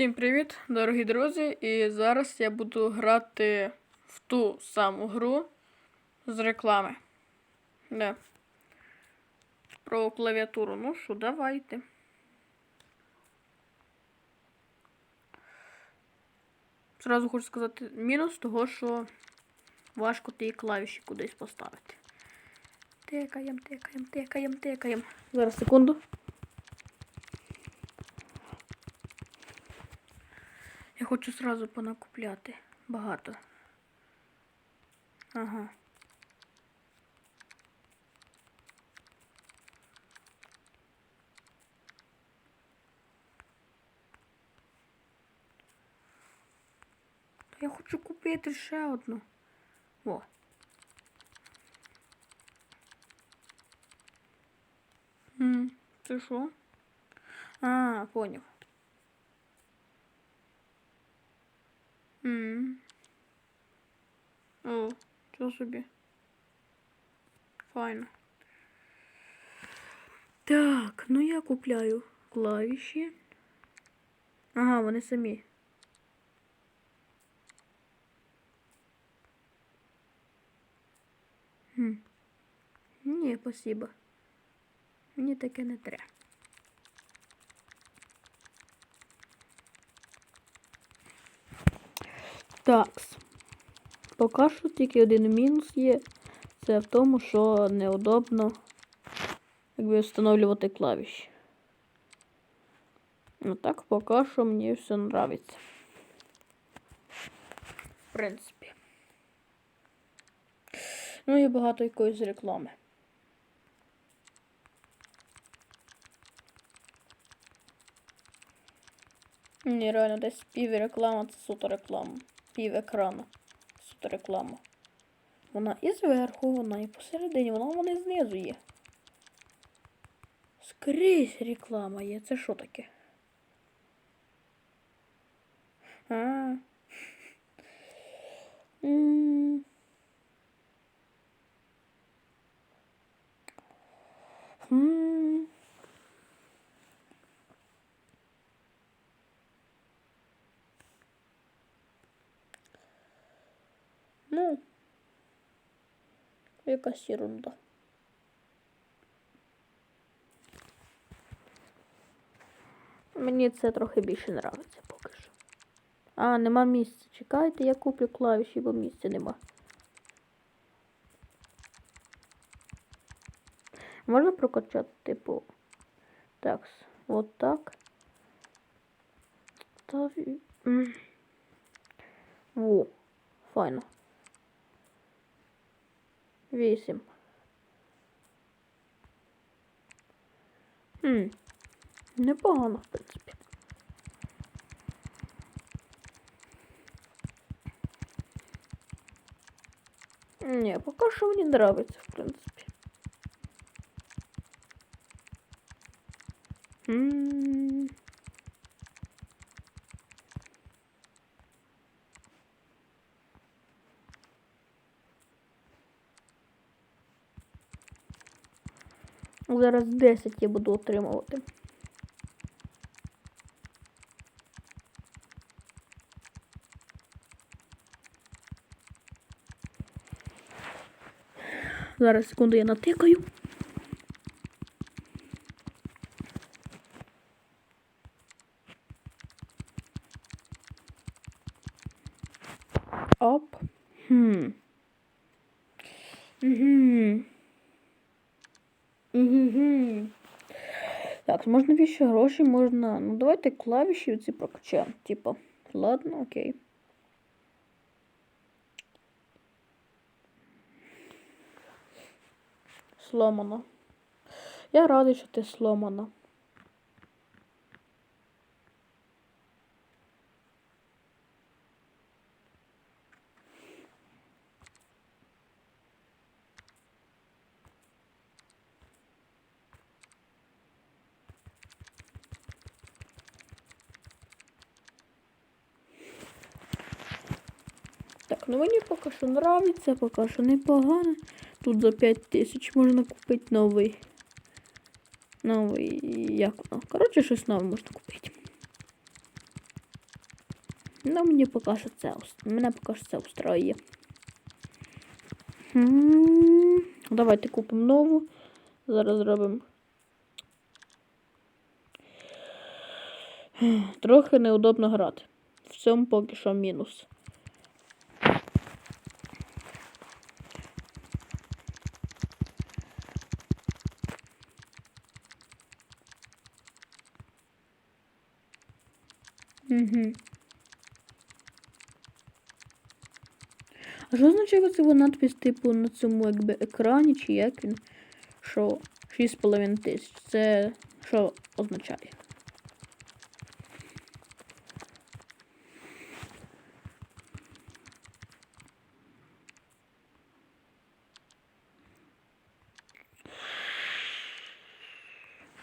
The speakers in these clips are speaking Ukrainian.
Всім привіт, дорогі друзі! І зараз я буду грати в ту саму гру з реклами. Да. Про клавіатуру. Ну що, давайте. Зразу хочу сказати мінус того, що важко ті клавіші кудись поставити. Тикаєм, тикаєм, тикаєм, тикаєм. Зараз секунду. Хочу сразу понакупляти багато. Ага. Я хочу купити ще одну. О. М, Це що? А, поняв. М. О, що собі. Файно. Так, ну я купляю клавіші. Ага, вони самі. Хм. Ні, спасибо. Мені таке не треба. Так. Поки що тільки один мінус є. Це в тому, що неудобно якби встановлювати клавіші. Ну так, поки що мені все нравиться. В принципі. Ну і багато якоїсь реклами. Ні, реально десь пів реклама це суто реклама. Пів екрану. Суто реклама. Вона і зверху, вона і посередині, вона вона і знизу є. Скрізь реклама є. Це що таке? А. М. М. Ну, якась ерунда. Мені це трохи більше нравиться поки що. А, нема місця. Чекайте, я куплю клавіші, бо місця нема. Можна прокачати, типу. Так, от так. Та... Во, файно. Вісім. Хм. Непогано, в принципі. Ні, поки що мені подобається, в принципі. М. Зараз 10 я буду отримувати. Зараз секунду я натикаю. Оп. Хм. Угу. Угу. Так, можна більше грошей, можна. Ну, давайте клавіші ці прокачаємо. Типа, ладно, окей. Сломано. Я радий, що ти сломана. Ну мені поки що нравиться, поки що непогано. Тут за 5 тисяч можна купити новий. Новий, як воно? Коротше, щось нове можна купити. Ну, мені поки що це мене поки що це устроює. Давайте купимо нову. Зараз зробимо. Трохи неудобно грати. В цьому поки що мінус. Угу. А що означає оця надпис, типу, на цьому якби екрані, чи як він? Що 6,5 тисяч. Це що означає?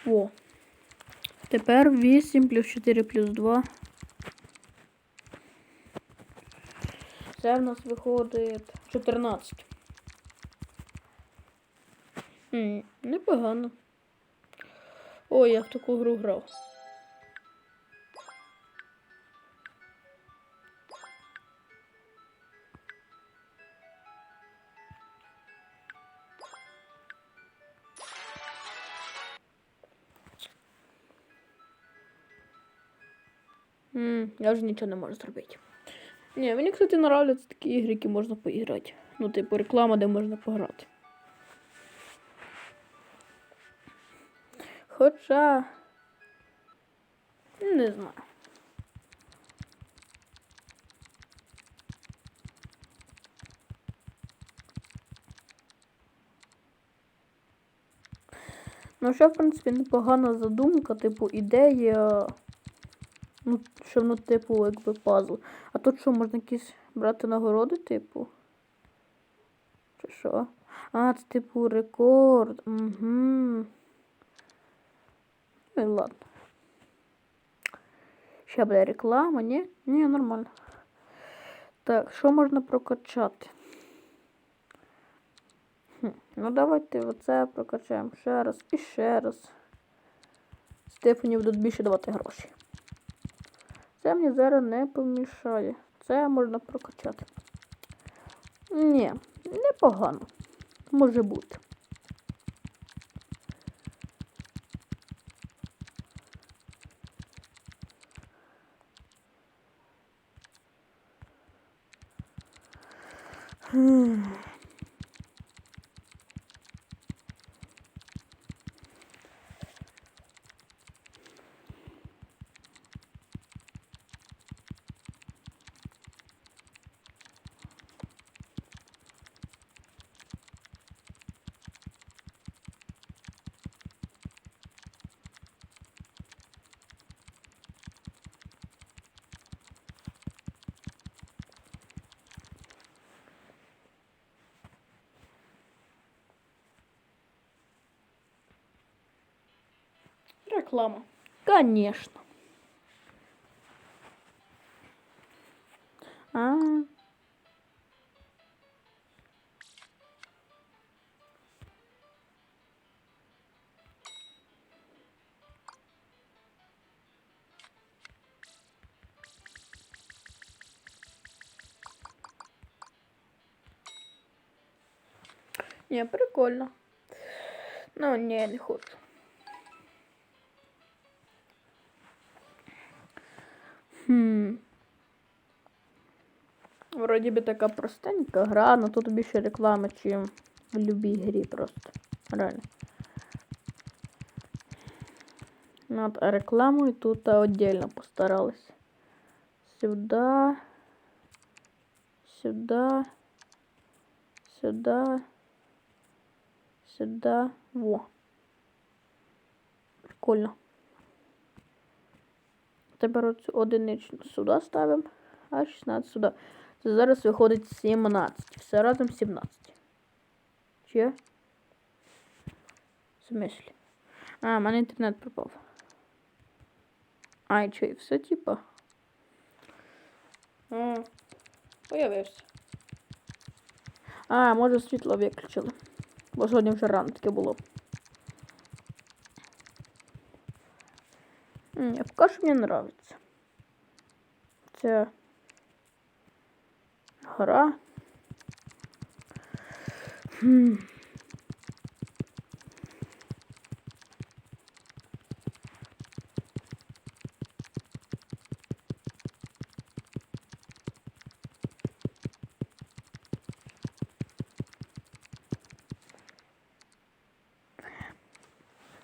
О. Тепер 8 плюс 4 плюс 2. Це в нас виходить 14. М, непогано. Ой, я в таку гру грав. М, я вже нічого не можу зробити. Ні, мені, кстати, нравляться такі ігри, які можна поіграти. Ну, типу, реклама, де можна пограти. Хоча. Не знаю. Ну, ще, в принципі, непогана задумка, типу, ідея. Ну, що воно, типу, якби пазл. А тут що, можна якісь брати нагороди, типу? Чи що? А, це типу рекорд. Угу. Ну ладно. Ще буде реклама, ні? Ні, нормально. Так, що можна прокачати? Хм, ну давайте оце прокачаємо ще раз і ще раз. Стефані будуть більше давати гроші. Це мені зараз не помішає. Це можна прокачати. Ні, непогано. Може бути. Реклама. Конечно. А. Не, прикольно. Ну, не, не хочу. Хм. Вроді би така простенька гра, але тут більше реклами, чим в любій грі просто. Реально. Над рекламою тут отдельно постарались. Сюда. Сюда. Сюда. Сюда. Во. Прикольно. Тепер оцю одиничну сюди ставимо, а 16 сюди. Це зараз виходить 17. Все разом 17. Чи? В смислі? А, в мене інтернет пропав. А, і і все, типа? А, появився. А, може світло виключили. Бо сьогодні вже рано таке було. Ні, поки що мені нравиться. Це гра. Хм.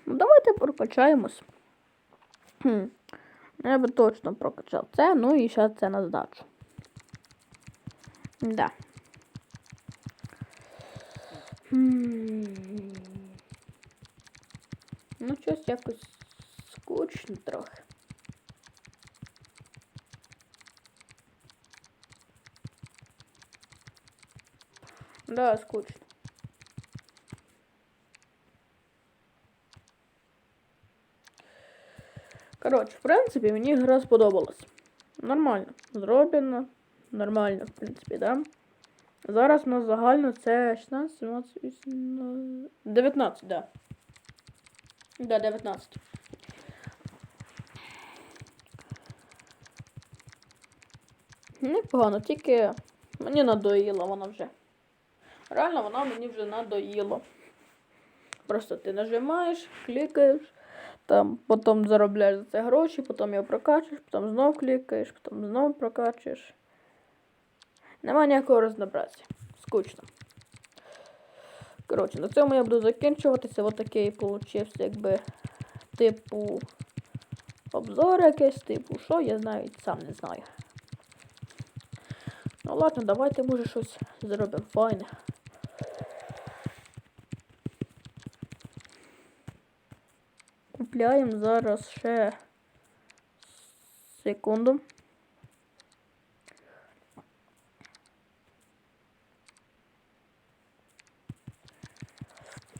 Ну, давайте прокачаємось. Хм. Я би точно прокачав це, ну і ще це на здачу. Да. Ну, щось якось скучно трохи. Да, скучно. Коротше, в принципі, мені гра сподобалась. Нормально. Зроблено. Нормально, в принципі, да. Зараз у нас загально це 16, 17, 18, 19, да. Да, 19. Непогано, тільки мені надоїла вона вже. Реально вона мені вже надоїла. Просто ти нажимаєш, клікаєш, там потім заробляєш за це гроші, потім його прокачуєш, потім знов клікаєш, потім знов прокачуєш. Нема ніякого разнообразия. Скучно. Коротше, на цьому я буду закінчуватися. Ось такий получився, якби, типу, обзор якийсь, типу, що, я навіть сам не знаю. Ну ладно, давайте може щось зробимо файне. Купляємо зараз ще секунду.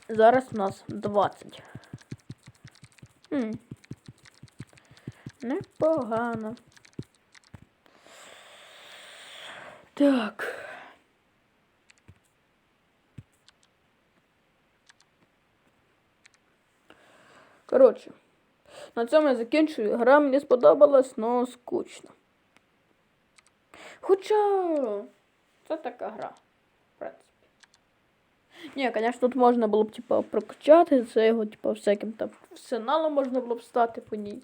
Зараз у нас 20. Хм. Непогано. Так. Коротше, на цьому я закінчую. Гра мені сподобалась, але скучно. Хоча це така гра, в принципі. Ні, звісно, тут можна було б типа, прокачати це його, типа, всяким там арсеналом можна було б стати по ній.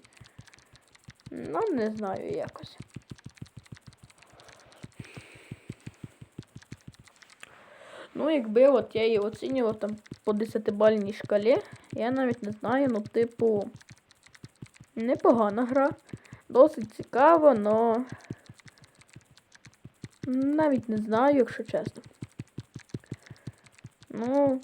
Ну, не знаю якось. Ну, якби от я її оцінював там по 10-бальній шкалі, я навіть не знаю, ну, типу, непогана гра. Досить цікава, но навіть не знаю, якщо чесно. Ну.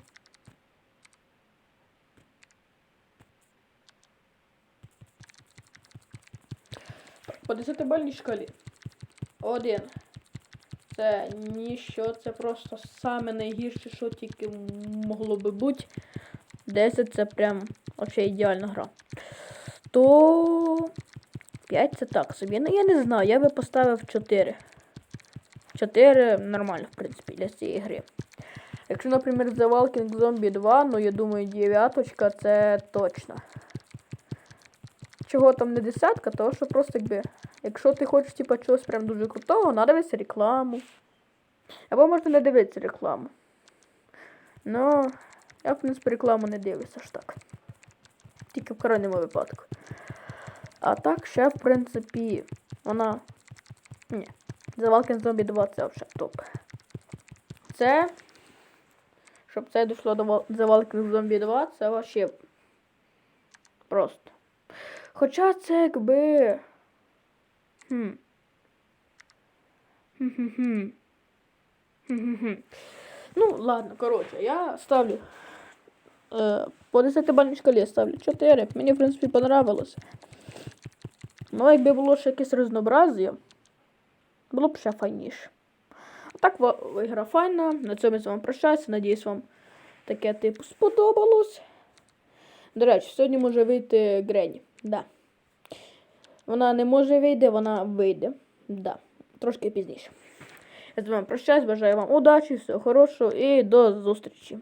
По 10-бальній шкалі. Один. Це ніщо, це просто саме найгірше, що тільки могло би бути. 10 це прям вообще ідеальна гра. То 5 це так собі. Ну я не знаю, я би поставив 4. 4 нормально, в принципі, для цієї гри. Якщо, наприклад, The Walking Zombie 2, ну я думаю, дев'яточка це точно. Чого там не десятка, того що просто якби. Якщо ти хочеш типа чогось прям дуже крутого, надо дивитися рекламу. Або можна не дивитися рекламу. Ну, я, в принципі, рекламу не дивлюся аж так. Тільки в крайньому випадку. А так, ще, в принципі, вона. Ні. Walking Zombie 2 це вже топ. Це. Щоб це дійшло до Walking Zombie 2, це вообще просто. Хоча це якби. Хм-хм-хм. Хм-хм-хм. Ну, ладно, коротше, я ставлю. По 10 бальній шкалі ставлю 4. Мені, в принципі, понравилось. Ну, якби було ще якесь разнообразие, було б ще файніше. Так, ігра файна. На цьому я з вами прощаюся. Надіюсь, вам таке типу сподобалось. До речі, сьогодні може вийти Грені. Да. Вона не може вийти, вона вийде. Да. Трошки пізніше. Я з вами прощаюсь, бажаю вам удачі, всього хорошого і до зустрічі.